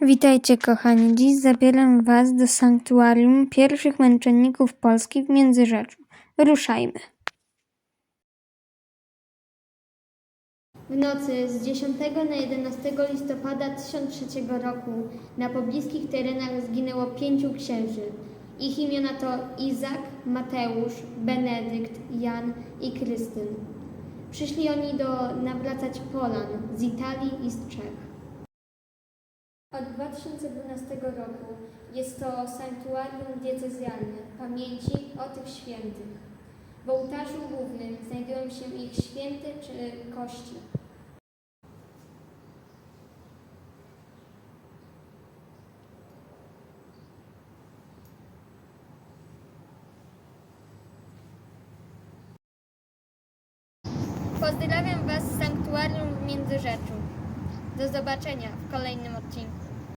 Witajcie kochani, dziś zabieram was do sanktuarium pierwszych męczenników Polski w Międzyrzeczu. Ruszajmy. W nocy z 10 na 11 listopada 1003 roku na pobliskich terenach zginęło pięciu księży. Ich imiona to Izak, Mateusz, Benedykt, Jan i Krystyn. Przyszli oni do nawracać Polan z Italii i z Czech. Od 2012 roku jest to sanktuarium diecezjalne pamięci o tych świętych. W ołtarzu głównym znajdują się ich święty czy kości. Pozdrawiam Was z sanktuarium w Międzyrzeczu. Do zobaczenia w kolejnym odcinku.